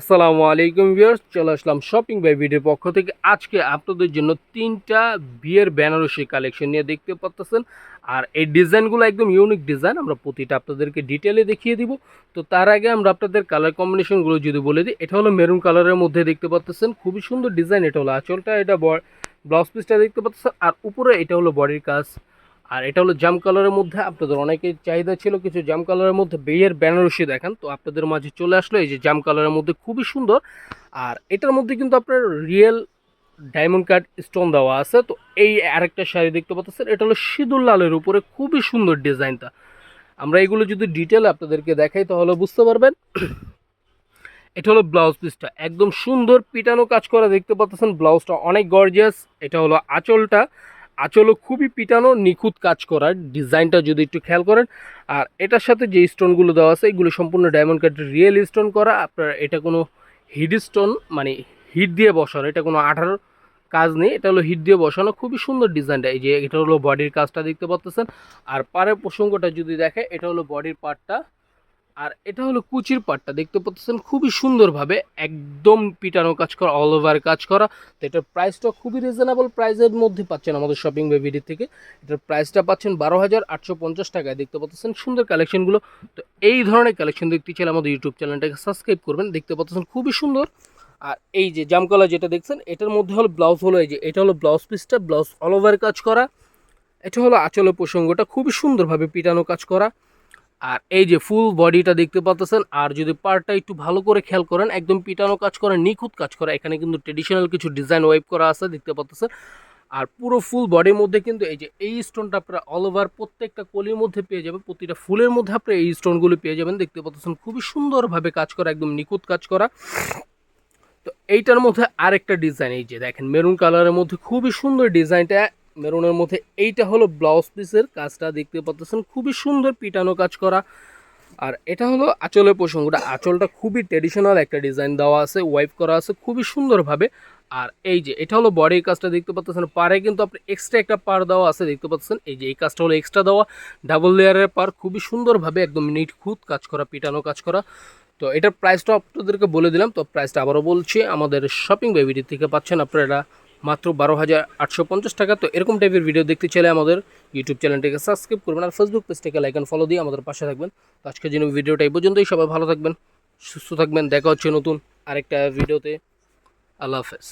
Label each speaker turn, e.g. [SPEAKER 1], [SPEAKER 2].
[SPEAKER 1] আসসালামু আলাইকুম ভিউয়ার্স, চলে আসলাম শপিং বাই ভিডিওর পক্ষ থেকে। আজকে আপনাদের জন্য তিনটা বিয়ের বেনারসি কালেকশন নিয়ে দেখতে পাচ্ছেন আর এই ডিজাইনগুলো একদম ইউনিক ডিজাইন আমরা প্রতিটা আপনাদেরকে ডিটেলে দেখিয়ে দিব। তো তার আগে আমরা আপনাদের কালার কম্বিনেশনগুলো যদি বলে দিই, এটা হলো মেরুন কালারের মধ্যে দেখতে পাচ্ছেন খুবই সুন্দর ডিজাইন এটা হলো আঁচলটা, এটা ব্লাউজ পিসটা দেখতে পাচ্ছেন আর উপরে এটা হলো বডির কাজ। আর এটা হলো জাম কালারের মধ্যে, আপনাদের অনেকের চাহিদা ছিল কিছু জাম কালারের মধ্যে বিয়ের বেনারসি দেখান, তো আপনাদের মাঝে চলে আসলো, এই যে জাম কালারের মধ্যে খুবই সুন্দর। আর এটার মধ্যে কিন্তু আপনার রিয়েল ডায়মন্ড কাট স্টোন দেওয়া আছে, তো এই আরেকটা শাড়ি দেখতে পাচ্ছেন, এটা হলো সিঁদুর লালের উপরে খুবই সুন্দর ডিজাইনটা। আমরা এগুলো যদি ডিটেল আপনাদেরকে দেখাই, তাহলে বুঝতে পারবেন। এটা হলো ব্লাউজ পিসটা, একদম সুন্দর পিটানো কাজ করা দেখতে পাচ্ছেন, ব্লাউজটা অনেক গর্জিয়াস এটা হলো আঁচলটা। আঁচলও খুবই পিটানো, নিখুঁত কাজ করার ডিজাইনটা যদি একটু খেয়াল করেন। আর এটার সাথে যে স্টোনগুলো দেওয়া আছে, এগুলো সম্পূর্ণ ডায়মন্ড কাটের রিয়েল স্টোন করা। আপনার এটা কোনো হিট স্টোন মানে হিট দিয়ে বসানো, এটা কোনো আঠার কাজ নেই, এটা হলো হিট দিয়ে বসানো। খুবই সুন্দর ডিজাইনটা, এই যে এটা হলো বডির কাজটা দেখতে পাচ্ছেন আর পাড়ের প্রসঙ্গটা যদি দেখে, এটা হলো বডির পার্টটা আর এটা হলো কুচির পাটটা, দেখতে পাচ্ছেন খুবই সুন্দরভাবে একদম পিটানো কাজ করা অল ওভার কাজ করা। তো এটার প্রাইসটা খুবই রিজনেবল প্রাইসের মধ্যে পাচ্ছেন আমাদের শপিং বেবিডি থেকে। এটার প্রাইসটা পাচ্ছেন বারো হাজার আটশো পঞ্চাশ টাকায়, দেখতে পাচ্ছেন সুন্দর কালেকশনগুলো তো এই ধরনের কালেকশন দেখতে চাইলে আমাদের ইউটিউব চ্যানেলটাকে সাবস্ক্রাইব করবেন, দেখতে পাচ্ছেন খুবই সুন্দর। আর এই যে জামকলা যেটা দেখছেন, এটার মধ্যে হলো ব্লাউজ হলো এই যে, এটা হলো ব্লাউজ পিসটা ব্লাউজ অল ওভার কাজ করা। এটা হলো আঁচলের প্রসঙ্গটা, খুবই সুন্দরভাবে পিটানো কাজ করা। আর এই যে ফুল বডিটা দেখতে পাচ্ছেন আর যদি পার্টটা একটু ভালো করে খেয়াল করেন, একদম পিটানো কাজ করে, নিখুঁত কাজ করা, এখানে কিন্তু ট্রেডিশনাল কিছু ডিজাইন ওয়েব করা আছে, দেখতে পাচ্ছেন আর পুরো ফুল বডির মধ্যে কিন্তু এই যে এই স্টোনটা আপনারা অল ওভার প্রত্যেকটা কলির মধ্যে পেয়ে যাবেন, প্রতিটা ফুলের মধ্যে আপনারা এই স্টোনগুলো পেয়ে যাবেন, দেখতে পাচ্ছেন খুবই সুন্দরভাবে কাজ করা, একদম নিখুঁত কাজ করা। তো এইটার মধ্যে আরেকটা ডিজাইন এই যে দেখেন মেরুন কালারের মধ্যে খুবই সুন্দর ডিজাইনটা মেরুনের মধ্যে এইটা হলো ব্লাউজ পিসের কাজটা দেখতে পাচ্ছেন খুবই সুন্দর পিটানো কাজ করা। আর এটা হলো আঁচলের প্রসঙ্গটা আঁচলটা খুবই ট্রেডিশনাল একটা ডিজাইন দেওয়া আছে ওয়াইপ করা আছে খুবই সুন্দরভাবে। আর এই যে, এটা হলো বডির কাজটা দেখতে পাচ্ছেন পারে কিন্তু আপনি এক্সট্রা একটা পার দেওয়া আছে দেখতে পাচ্ছেন এই যে, এই কাজটা হলো এক্সট্রা দেওয়া। ডাবল লেয়ারের পার খুবই সুন্দরভাবে একদম নিট খুঁত কাজ করা, পিটানো কাজ করা। তো এটার প্রাইসটা আপনাদেরকে বলে দিলাম। তো প্রাইসটা আবারও বলছি, আমাদের শপিং বেবিটি থেকে পাচ্ছেন আপনারা মাত্র বারো হাজার আটশো পঞ্চাশ টাকা। তো এরকম টাইপের ভিডিও দেখতে চাইলে আমাদের ইউটিউব চ্যানেলটিকে সাবস্ক্রাইব করবেন আর ফেসবুক পেজটাকে লাইক ফলো দিয়ে আমাদের পাশে থাকবেন। আজকের জন্য ভিডিওটা এই পর্যন্তই। সবাই ভালো থাকবেন, সুস্থ থাকবেন। দেখা হচ্ছে নতুন আরেকটা ভিডিওতে আল্লাহ হাফেজ।